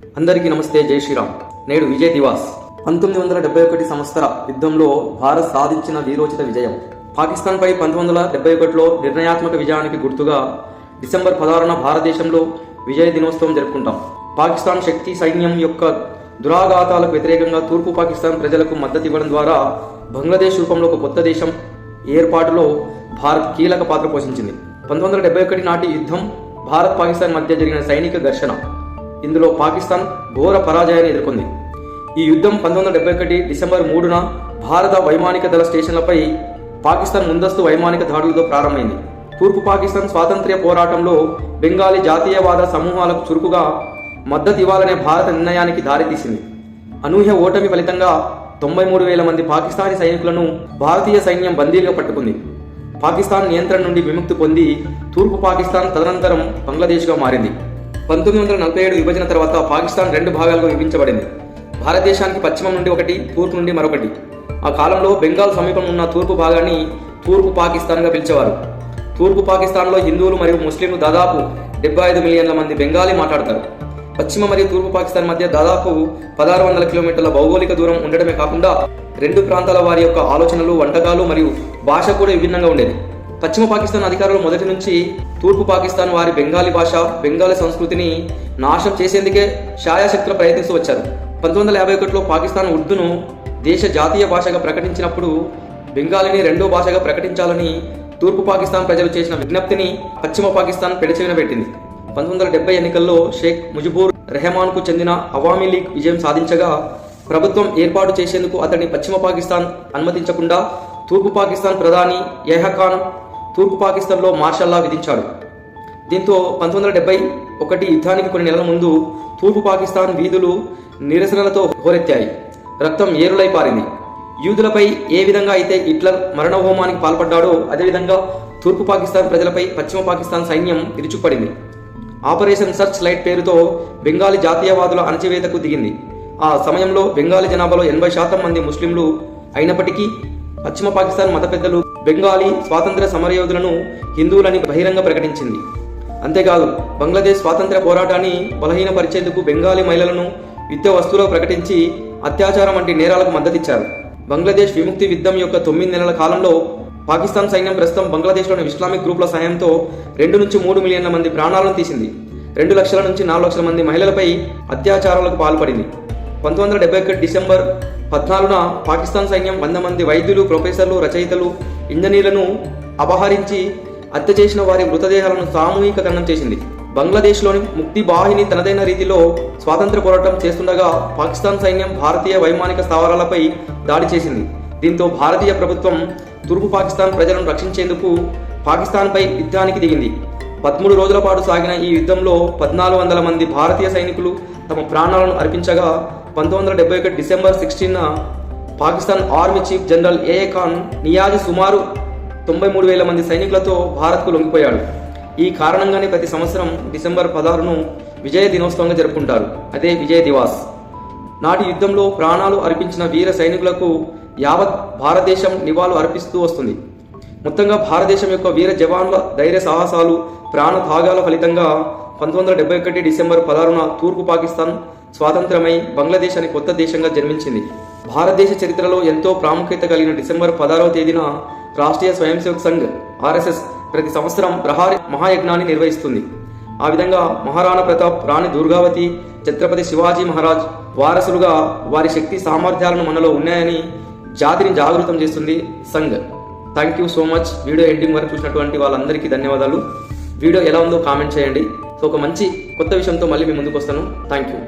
అందరికీ నమస్తే జై శ్రీరామ్. నేడు విజయ్ దివాస్. పంతొమ్మిది వందల డెబ్బై ఒకటి సంవత్సర యుద్ధంలో భారత్ సాధించిన వీరోచిత విజయం. పాకిస్తాన్పై పంతొమ్మిది వందల డెబ్బై ఒకటిలో నిర్ణయాత్మక విజయానికి గుర్తుగా డిసెంబర్ పదహారున భారతదేశంలో విజయ దినోత్సవం జరుపుకుంటాం. పాకిస్తాన్ శక్తి సైన్యం యొక్క దురాఘాతాలకు వ్యతిరేకంగా తూర్పు పాకిస్తాన్ ప్రజలకు మద్దతు ఇవ్వడం ద్వారా బంగ్లాదేశ్ రూపంలో ఒక కొత్త దేశం ఏర్పాటులో భారత్ కీలక పాత్ర పోషించింది. పంతొమ్మిది వందల డెబ్బై ఒకటి నాటి యుద్ధం భారత్ పాకిస్తాన్ మధ్య జరిగిన సైనిక ఘర్షణ. ఇందులో పాకిస్తాన్ ఘోర పరాజయాన్ని ఎదుర్కొంది. ఈ యుద్ధం పంతొమ్మిది వందల డెబ్బై ఒకటి డిసెంబర్ మూడున భారత వైమానిక దళ స్టేషన్లపై పాకిస్తాన్ ముందస్తు వైమానిక దాడులతో ప్రారంభమైంది. తూర్పు పాకిస్తాన్ స్వాతంత్ర్య పోరాటంలో బెంగాలీ జాతీయవాద సమూహాలకు చురుకుగా మద్దతు ఇవ్వాలనే భారత నిర్ణయానికి దారితీసింది. అనూహ్య ఓటమి ఫలితంగా తొంభై మూడు వేల మంది పాకిస్తానీ సైనికులను భారతీయ సైన్యం బందీలుగా పట్టుకుంది. పాకిస్తాన్ నియంత్రణ నుండి విముక్తి పొంది తూర్పు పాకిస్తాన్ తదనంతరం బంగ్లాదేశ్గా మారింది. పంతొమ్మిది వందల నలభై ఏడు విభజన తర్వాత పాకిస్తాన్ రెండు భాగాలుగా విభజించబడింది. భారతదేశానికి పశ్చిమం నుండి ఒకటి తూర్పు నుండి మరొకటి. ఆ కాలంలో బెంగాల్ సమీపం ఉన్న తూర్పు భాగాన్ని తూర్పు పాకిస్తాన్గా పిలిచేవారు. తూర్పు పాకిస్తాన్లో హిందువులు మరియు ముస్లింలు దాదాపు డెబ్బై ఐదు మిలియన్ల మంది బెంగాలీ మాట్లాడతారు. పశ్చిమ మరియు తూర్పు పాకిస్తాన్ మధ్య దాదాపు పదహారు వందల కిలోమీటర్ల భౌగోళిక దూరం ఉండడమే కాకుండా రెండు ప్రాంతాల వారి యొక్క ఆలోచనలు వంటకాలు మరియు భాష కూడా విభిన్నంగా ఉండేది. పశ్చిమ పాకిస్తాన్ అధికారులు మొదటి నుంచి తూర్పు పాకిస్తాన్ వారి బెంగాలీ భాష బెంగాలీ సంస్కృతిని నాశనం చేసేందుకే ఛాయాశక్తులు ప్రయత్నిస్తూ వచ్చారు. పంతొమ్మిది వందల యాభై ఒకటిలో పాకిస్తాన్ ఉర్దూను దేశ జాతీయ భాషగా ప్రకటించినప్పుడు బెంగాలీని రెండో భాషగా ప్రకటించాలని తూర్పు పాకిస్తాన్ ప్రజలు చేసిన విజ్ఞప్తిని పశ్చిమ పాకిస్తాన్ పెడచెవిన పెట్టింది పంతొమ్మిది వందల డెబ్బై ఎన్నికల్లో షేక్ ముజిబూర్ రెహమాన్కు చెందిన అవామీ లీగ్ విజయం సాధించగా ప్రభుత్వం ఏర్పాటు చేసేందుకు అతన్ని పశ్చిమ పాకిస్తాన్ అనుమతించకుండా తూర్పు పాకిస్తాన్ ప్రధాని ఎహఖాన్ తూర్పు పాకిస్తాన్లో మార్షల్లా విధించాడు. దీంతో పంతొమ్మిది వందల డెబ్బై ఒకటి యుద్ధానికి కొన్ని నెలల ముందు తూర్పు పాకిస్తాన్ వీధులు నిరసనలతో హోరెత్తాయి. రక్తం ఏరులై పారింది. యూదులపై ఏ విధంగా అయితే హిట్లర్ మరణహోమానికి పాల్పడ్డాడో అదేవిధంగా తూర్పు పాకిస్తాన్ ప్రజలపై పశ్చిమ పాకిస్తాన్ సైన్యం విరుచుకుపడింది. ఆపరేషన్ సర్చ్ లైట్ పేరుతో బెంగాలీ జాతీయవాదుల అణచివేతకు దిగింది. ఆ సమయంలో బెంగాలీ జనాభాలో ఎనభై శాతం మంది ముస్లింలు అయినప్పటికీ పశ్చిమ పాకిస్తాన్ మత పెద్దలు బెంగాలీ స్వాతంత్ర సమరయోధులను హిందువులని బహిరంగ ప్రకటించింది. అంతేకాదు బంగ్లాదేశ్ స్వాతంత్ర పోరాటాన్ని బలహీనపరిచేందుకు బెంగాలీ మహిళలను యుద్ధ వస్తువులో ప్రకటించి అత్యాచారం వంటి నేరాలకు మద్దతిచ్చారు. బంగ్లాదేశ్ విముక్తి యుద్ధం యొక్క తొమ్మిది నెలల కాలంలో పాకిస్తాన్ సైన్యం ప్రస్తుతం బంగ్లాదేశ్లోని ఇస్లామిక్ గ్రూపుల సాయంతో రెండు నుంచి మూడు మిలియన్ల మంది ప్రాణాలను తీసింది. రెండు లక్షల నుంచి నాలుగు లక్షల మంది మహిళలపై అత్యాచారాలకు పాల్పడింది. పంతొమ్మిది వందల డెబ్బై ఒకటి డిసెంబర్ పద్నాలుగున పాకిస్తాన్ సైన్యం వంద మంది వైద్యులు ప్రొఫెసర్లు రచయితలు ఇంజనీర్లను అపహరించి హత్య చేసిన వారి మృతదేహాలను సామూహికకరణం చేసింది. బంగ్లాదేశ్లోని ముక్తి బాహిని తనదైన రీతిలో స్వాతంత్ర పోరాటం చేస్తుండగా పాకిస్తాన్ సైన్యం భారతీయ వైమానిక స్థావరాలపై దాడి చేసింది. దీంతో భారతీయ ప్రభుత్వం తూర్పు పాకిస్తాన్ ప్రజలను రక్షించేందుకు పాకిస్తాన్పై యుద్ధానికి దిగింది. పదమూడు రోజుల పాటు సాగిన ఈ యుద్ధంలో పద్నాలుగు వందల మంది భారతీయ సైనికులు తమ ప్రాణాలను అర్పించగా పంతొమ్మిది వందల డెబ్బై ఒకటి December sixteen Pakistan army chief general A A Khan Niazi సుమారు తొంభై మూడు వేల మంది సైనికులతో భారత్కు లొంగిపోయాడు. ఈ కారణంగానే ప్రతి సంవత్సరం డిసెంబర్ పదహారును విజయ దినోత్సవంగా జరుపుకుంటారు. అదే విజయ దివాస్. నాటి యుద్ధంలో ప్రాణాలు అర్పించిన వీర సైనికులకు యావత్ భారతదేశం నివాళులు అర్పిస్తూ వస్తుంది. మొత్తంగా భారతదేశం యొక్క వీర జవాన్ల ధైర్య సాహసాలు ప్రాణ త్యాగాల ఫలితంగా పంతొమ్మిది వందల డెబ్బై ఒకటి డిసెంబర్ పదహారున తూర్పు పాకిస్తాన్ స్వాతంత్రమై బంగ్లాదేశ్ అని కొత్త దేశంగా జన్మించింది. భారతదేశ చరిత్రలో ఎంతో ప్రాముఖ్యత కలిగిన డిసెంబర్ పదహారవ తేదీన రాష్ట్రీయ స్వయం సేవక్ సంఘ్ ఆర్ఎస్ఎస్ ప్రతి సంవత్సరం ప్రహారి మహాయజ్ఞాన్ని నిర్వహిస్తుంది. ఆ విధంగా మహారాణా ప్రతాప్ రాణి దుర్గావతి ఛత్రపతి శివాజీ మహారాజ్ వారసులుగా వారి శక్తి సామర్థ్యాలను మనలో ఉన్నాయని జాతిని జాగృతం చేస్తుంది Sangh. Thank you so much. Video ending వరకు చూసినటువంటి వాళ్ళందరికీ ధన్యవాదాలు. వీడియో ఎలా ఉందో కామెంట్ చేయండి. సో ఒక మంచి కొత్త విషయంతో మళ్ళీ మీ ముందుకు వస్తాను. Thank you